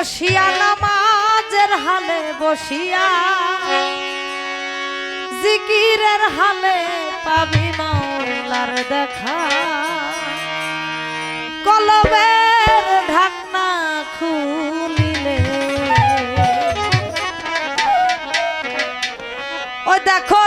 বসিয়া নামাজের হালে বসিয়া জিকিরের হালে পাবি মাওলার দেখা। কলবের ঢাকনা খুলিলে ও দেখো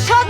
dışarı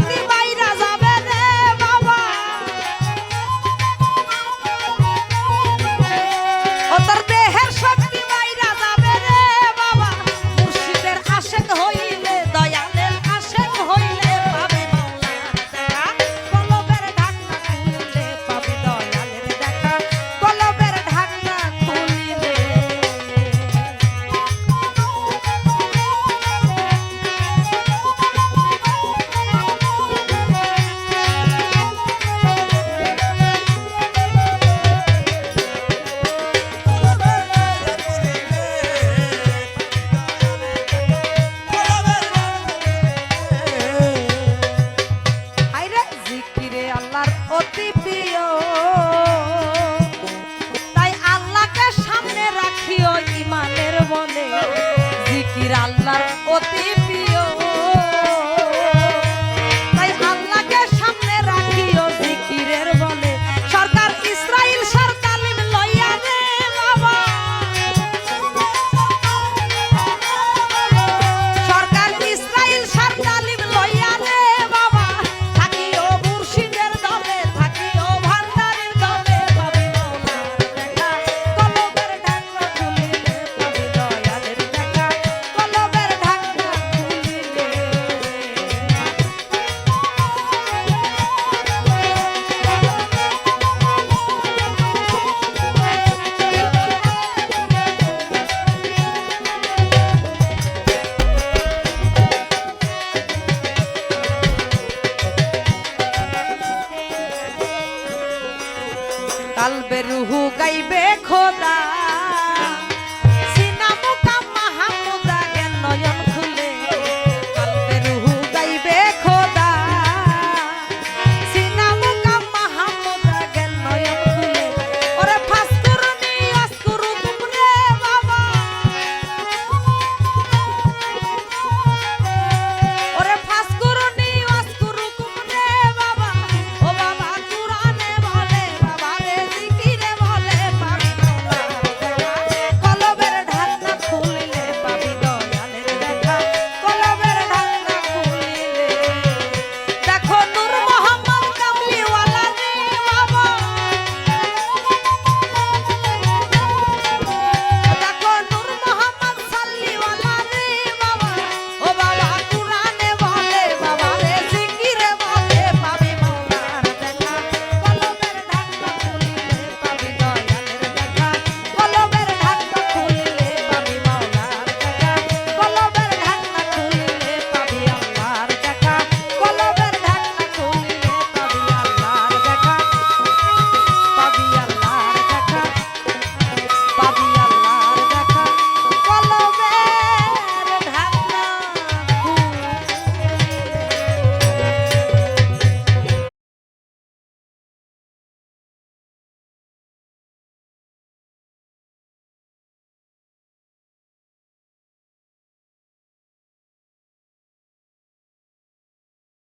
কালবে রুহু গাইবে খোদা।